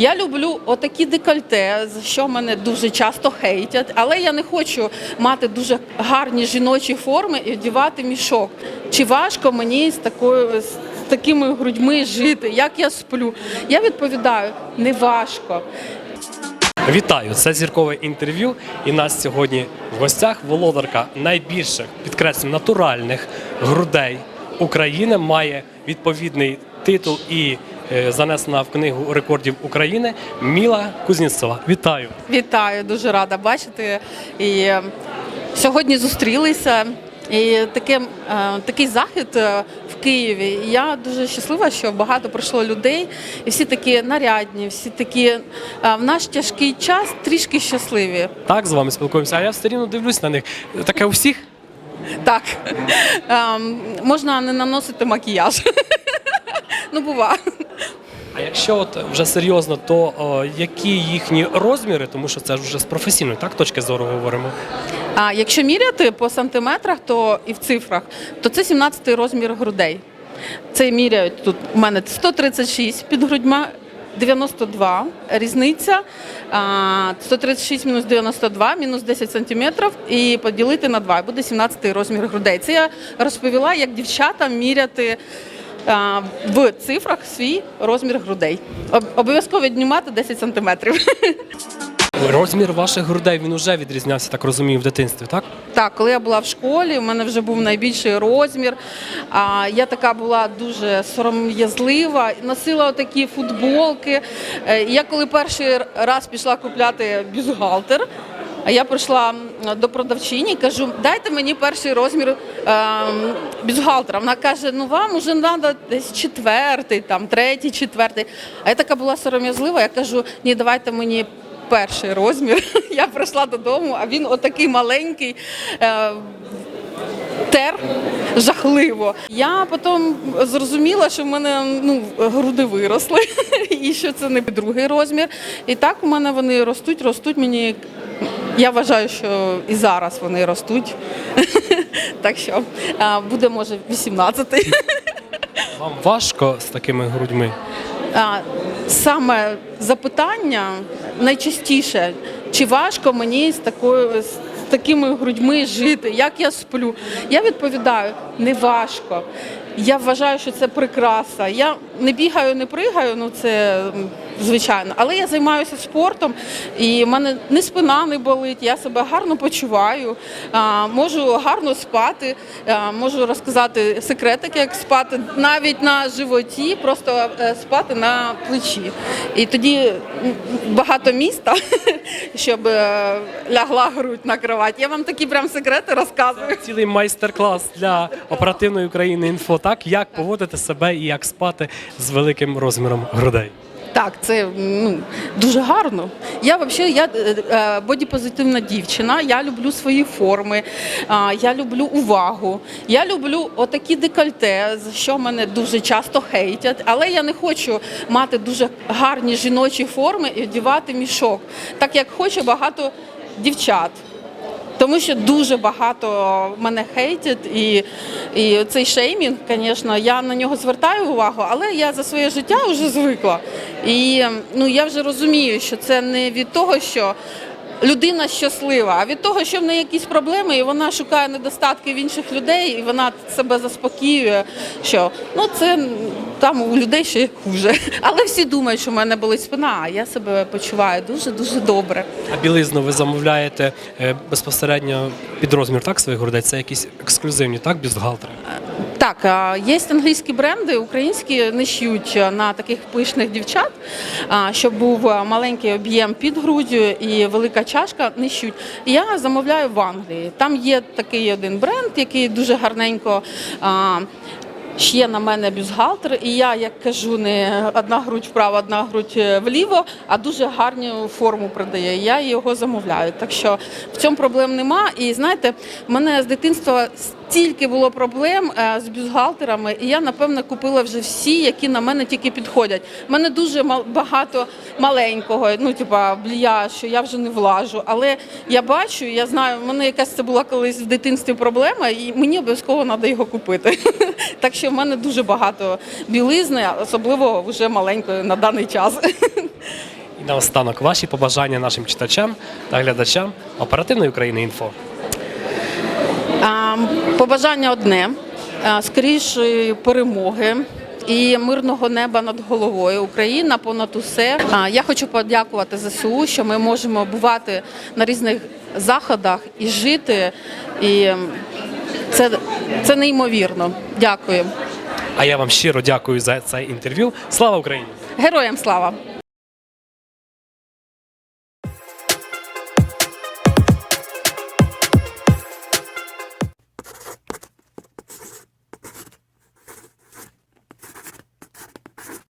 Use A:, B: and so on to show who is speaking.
A: Я люблю отакі декольте, за що мене дуже часто хейтять, але я не хочу мати дуже гарні жіночі форми і вдівати мішок. Чи важко мені з такою з такими грудьми жити? Як я сплю? Я відповідаю, не важко.
B: Вітаю! Це зіркове інтерв'ю. І нас сьогодні в гостях володарка найбільших, підкреслю, натуральних грудей України має відповідний титул і занесена в книгу рекордів України Міла Кузнєцова. Вітаю!
A: Вітаю, дуже рада бачити. І е, сьогодні зустрілися. І таке, е, такий захід е, в Києві. І Я дуже щаслива, що багато прийшло людей, і всі такі нарядні, всі такі е, в наш тяжкий час трішки щасливі.
B: Так, з вами спілкуємося. А я все рівно дивлюсь на них. Таке у всіх.
A: Так, Ем, можна не наносити макіяж. Ну, бува.
B: Якщо от вже серйозно, то о, які їхні розміри, тому що це вже з професійної так точки зору говоримо.
A: А якщо міряти по сантиметрах, то і в цифрах, то це 17-й розмір грудей. Це міряють тут у мене 136 під грудьма. 92 різниця, а, 136 мінус 92, мінус 10 сантиметрів і поділити на 2, буде 17 розмір грудей. Це я розповіла, як дівчатам міряти в цифрах свій розмір грудей. Обов'язково віднімати 10 сантиметрів.
B: Розмір ваших грудей він уже відрізнявся, так розумію, в дитинстві, так?
A: Так, коли я була в школі, у мене вже був найбільший розмір. А я така була дуже сором'язлива, носила такі футболки. Е, Я коли перший раз пішла купляти бюстгальтер, а я прийшла до продавчині кажу, дайте мені перший розмір ем, бюстгальтера. Вона каже, ну вам уже треба десь четвертий, там, третій, четвертий. А я така була сором'язлива, я кажу, ні, давайте мені перший розмір. Я прийшла додому, а він отакий маленький. Тер жахливо. Я потім зрозуміла, що в мене ну, груди виросли, і що це не другий розмір. І так у мене вони ростуть, ростуть мені. Я вважаю, що і зараз вони ростуть. Так що буде може 18.
B: Вам важко з такими грудьми?
A: Саме запитання найчастіше, чи важко мені з такою з такими грудьми жити, як я сплю. Я відповідаю, не важко. Я вважаю, що це прикраса. Я не бігаю, не пригаю, ну це звичайно. Але я займаюся спортом, і в мене ні спина не болить, я себе гарно почуваю, можу гарно спати, можу розказати секретики, як спати навіть на животі, просто е, спати на плечі. І тоді багато міста, щоб е, лягла грудь на кровать. Я вам такі прям секрети розказую.
B: Цілий майстер-клас для оперативної України інфо, так як поводити себе і як спати з великим розміром грудей.
A: Так, це ну, дуже гарно. Я взагалі я е, е, бодіпозитивна дівчина. Я люблю свої форми, а, я люблю увагу. Я люблю отакі декольте, за що мене дуже часто хейтять, але я не хочу мати дуже гарні жіночі форми і вдівати мішок, так як хоче багато дівчат. Тому що дуже багато мене хейтять, і, і цей шеймінг, звісно, я на нього звертаю увагу, але я за своє життя вже звикла. І ну, я вже розумію, що це не від того, що людина щаслива, а від того, що в неї якісь проблеми, і вона шукає недостатки в інших людей, і вона себе заспокоює, що ну це там у людей ще хуже. Але всі думають, що в мене болить спина, а я себе почуваю дуже-дуже добре.
B: А білизну ви замовляєте е, безпосередньо під розмір так своїх грудей? Це якісь ексклюзивні, так, бюстгальтери?
A: Так, є англійські бренди, українські не шьють на таких пишних дівчат, щоб був маленький об'єм під груддю і велика чашка не шьють. Я замовляю в Англії. Там є такий один бренд, який дуже гарненько. Ще на мене бюстгальтер, і я, як кажу, не одна грудь вправо, одна грудь е, вліво, а дуже гарну форму придає. Я його замовляю. Так що в цьому проблем нема. І знаєте, мене з дитинства стільки було проблем е, з бюстгальтерами, і я напевно купила вже всі, які на мене тільки підходять. У мене дуже багато маленького, ну типа блія, що я вже не влажу. Але я бачу, я знаю, в мене якась це була колись в дитинстві проблема, і мені обов'язково треба його купити. Так що в мене дуже багато білизни, особливо вже маленької на даний час.
B: І наостанок ваші побажання нашим читачам та глядачам оперативної України інфо.
A: Побажання одне скорішої перемоги. І мирного неба над головою Україна понад усе. Я хочу подякувати ЗСУ, що ми можемо бувати на різних заходах і жити. І це, це неймовірно. Дякую.
B: А я вам щиро дякую за це інтерв'ю. Слава Україні!
A: Героям слава!